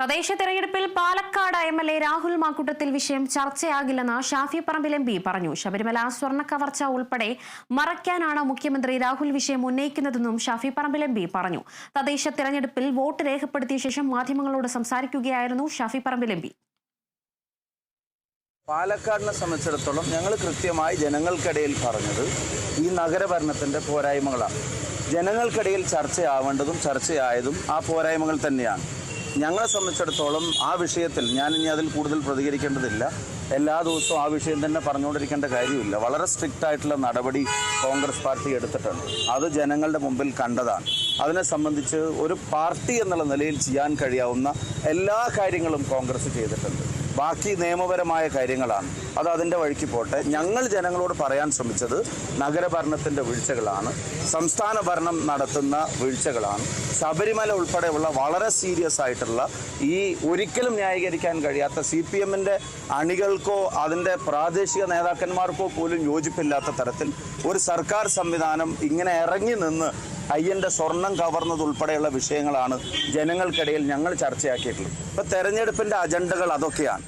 തദ്ദേശ തെരഞ്ഞെടുപ്പിൽ Palakkad M L A Rahul Mamkootathil വിഷയം ചർച്ചയാകില്ലെന്ന് ഷാഫി പറമ്പിൽ എം പി പറഞ്ഞു. ശബരിമല സ്വർണ കവർച്ച ഉൾപ്പെടെ മറയ്ക്കാനാണ് മുഖ്യമന്ത്രി രാഹുൽ വിഷയം ഉന്നയിക്കുന്നതെന്നും ഷാഫി പറമ്പിൽ എം പി പറഞ്ഞു. തദ്ദേശ തെരഞ്ഞെടുപ്പിൽ വോട്ട് രേഖപ്പെടുത്തിയ ശേഷം മാധ്യമങ്ങളോട് സംസാരിക്കുകയായിരുന്നു ഷാഫി പറമ്പിൽ എം പി. പാലക്കാടിനെ സംബന്ധിച്ചിടത്തോളം ഞങ്ങൾ കൃത്യമായി ജനങ്ങൾക്കിടയിൽ പറഞ്ഞത് ഈ നഗരഭരണത്തിന്റെ പോരായ്മകളാണ്. ജനങ്ങൾക്കിടയിൽ ചർച്ചയാവേണ്ടതും ചർച്ചയായതും ആ പോരായ്മകൾ തന്നെയാണ്. ഞങ്ങളെ സംബന്ധിച്ചിടത്തോളം ആ വിഷയത്തിൽ ഞാൻ ഇനി അതിൽ കൂടുതൽ പ്രതികരിക്കേണ്ടതില്ല. എല്ലാ ദിവസവും ആ വിഷയം തന്നെ പറഞ്ഞുകൊണ്ടിരിക്കേണ്ട കാര്യമില്ല. വളരെ സ്ട്രിക്റ്റ് ആയിട്ടുള്ള നടപടി കോൺഗ്രസ് പാർട്ടി എടുത്തിട്ടുണ്ട്. അത് ജനങ്ങളുടെ മുമ്പിൽ കണ്ടതാണ്. അതിനെ സംബന്ധിച്ച് ഒരു പാർട്ടി എന്നുള്ള നിലയിൽ ചെയ്യാൻ കഴിയാവുന്ന എല്ലാ കാര്യങ്ങളും കോൺഗ്രസ് ചെയ്തിട്ടുണ്ട്. ബാക്കി നിയമപരമായ കാര്യങ്ങളാണ്. അത് അതിന്റെ വഴിക്ക് പോട്ടെ. ഞങ്ങൾ ജനങ്ങളോട് പറയാൻ ശ്രമിച്ചത് നഗരഭരണത്തിന്റെ വീഴ്ചകളാണ്. സംസ്ഥാന ഭരണം നടത്തുന്ന വീഴ്ചകളാണ്. ശബരിമല ഉൾപ്പെടെയുള്ള വളരെ സീരിയസ് ആയിട്ടുള്ള ഈ ഒരിക്കലും ന്യായീകരിക്കാൻ കഴിയാത്ത സി പി എമ്മിന്റെ അണികൾക്കോ അതിന്റെ പ്രാദേശിക നേതാക്കന്മാർക്കോ പോലും യോജിപ്പില്ലാത്ത തരത്തിൽ ഒരു സർക്കാർ സംവിധാനം ഇങ്ങനെ ഇറങ്ങി നിന്ന് അയ്യന്റെ സ്വർണം കവർന്നതുൾപ്പെടെയുള്ള വിഷയങ്ങളാണ് ജനങ്ങൾക്കിടയിൽ ഞങ്ങൾ ചർച്ചയാക്കിയിട്ടുള്ളത്. ഇപ്പോൾ തെരഞ്ഞെടുപ്പിന്റെ അജണ്ടകൾ അതൊക്കെയാണ്.